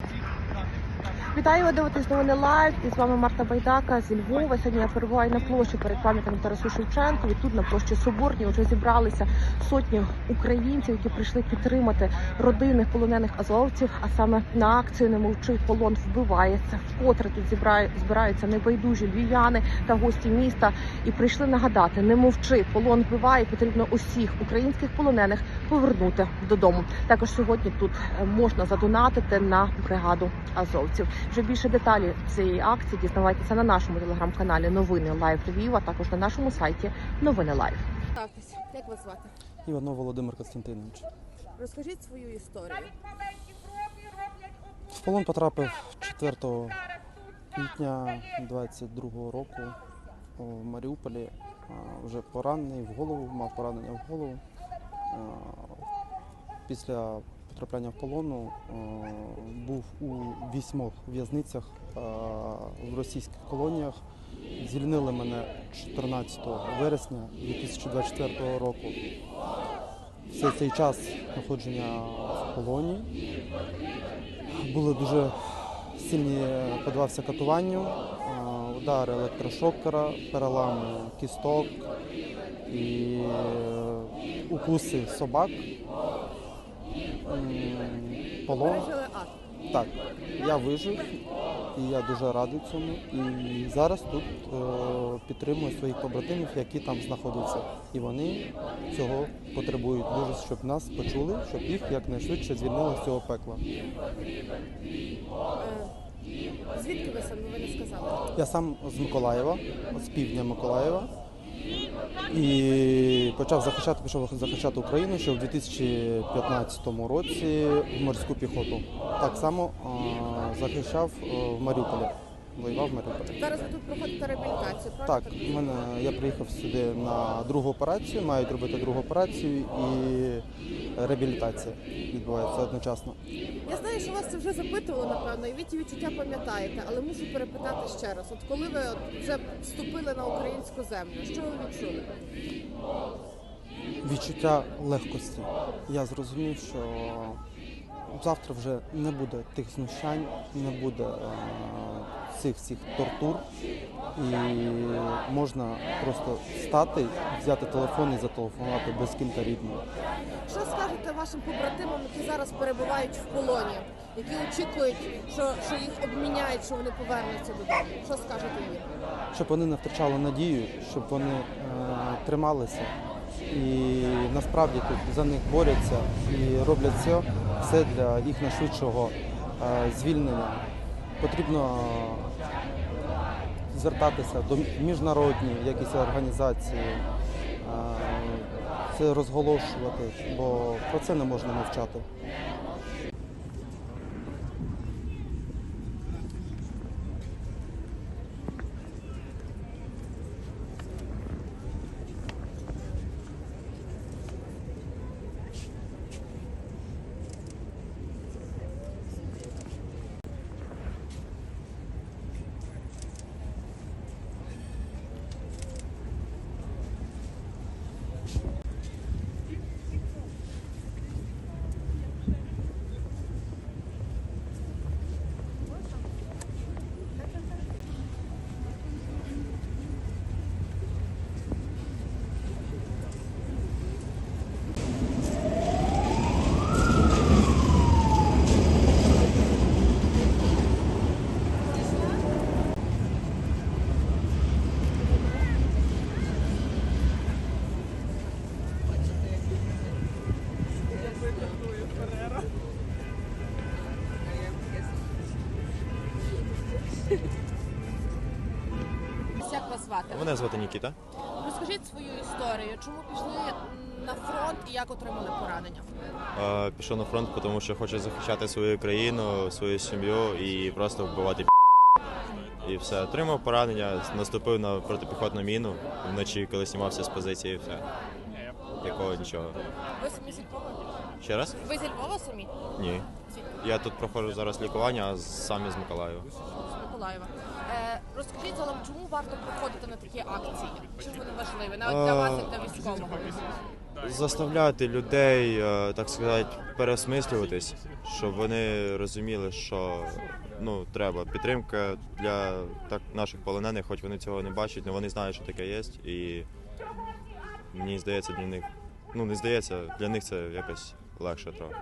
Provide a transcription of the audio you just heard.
Thank you. Вітаю, ви дивитесь новини лайв. І з вами Марта Байдака зі Львова. Сьогодні я перебуваю на площі перед пам'ятником Тарасу Шевченку. І тут на площі Соборній вже зібралися сотні українців, які прийшли підтримати родини полонених азовців. А саме на акцію не мовчи, полон вбивається. Вкотре тут зібраю- збираються небайдужі львів'яни та гості міста. І прийшли нагадати: не мовчи, полон вбиває. Потрібно усіх українських полонених повернути додому. Також сьогодні тут е, можна задонатити на бригаду азовців. Вже більше деталі цієї акції дізнавайтеся на нашому телеграм-каналі Новини Лайв Львів, а також на нашому сайті Новини Лайв. Ставтесь. Як вас звати? Іванов Володимир Костянтинович. Розкажіть свою історію. В полон потрапив 4 квітня 22 року в Маріуполі. Вже поранений в голову, мав поранення в голову. Після потрапляння в полону був у вісьмох в'язницях в російських колоніях. Звільнили мене 14 вересня 2024 року. Все цей час знаходження в полоні були дуже сильні, подавався катуванню, е, удари електрошокера, перелами кісток і е, укуси собак. Полон. Так, я вижив і я дуже радий цьому. І зараз тут е, підтримую своїх побратимів, які там знаходяться. І вони цього потребують дуже, щоб нас почули, щоб їх якнайшвидше звільнили з цього пекла. Е, Звідки ви саме ви не сказали? Я сам з Миколаєва, з півдня Миколаєва. І почав захищати, пішов захищати Україну ще в 2015 році в морську піхоту. Так само захищав е, в Маріуполі. Воював в Маріуполі. Зараз ви тут проходите реабілітацію, Так, правильно? в мене я приїхав сюди на другу операцію, мають робити другу операцію і реабілітація відбувається одночасно. Я знаю, що вас це вже запитували, напевно, і ви ті відчуття пам'ятаєте, але мушу перепитати ще раз. От коли ви от вже вступили на українську землю, що ви відчули? Відчуття легкості. Я зрозумів, що завтра вже не буде тих знущань, не буде е, цих всіх тортур, і можна просто стати, взяти телефон і зателефонувати без кілька рідних. Що скажете вашим побратимам, які зараз перебувають в полоні, які очікують, що, що їх обміняють, що вони повернуться додому? Що скажете їм? щоб вони не втрачали надію, щоб вони е, трималися. І насправді тут за них борються і роблять все, все для їх найшвидшого е, звільнення. Потрібно звертатися до міжнародні якісь організації, е, це розголошувати, бо про це не можна мовчати. Як вас звати? Мене звати Нікіта. Розкажіть свою історію. Чому пішли на фронт і як отримали поранення? Е, Пішов на фронт, тому що хочу захищати свою країну, свою сім'ю і просто вбивати. І все. Отримав поранення, наступив на протипіхотну міну вночі, коли знімався з позиції, і все. Такого нічого. Ви самі зі Львова? Ще раз? Ви зі Львова самі? Ні. Я тут проходжу зараз лікування, а сам із Миколаєва. Миколаєва. Е, Розкажіть загалом, чому варто приходити на такі акції? Чим вони важливі? Навіть для вас, як для військового. заставляти людей, е, так сказати, переосмислюватись, щоб вони розуміли, що ну треба підтримка для так наших полонених, хоч вони цього не бачать, але вони знають, що таке є, і мені здається, для них ну не здається, для них це якось легше трохи.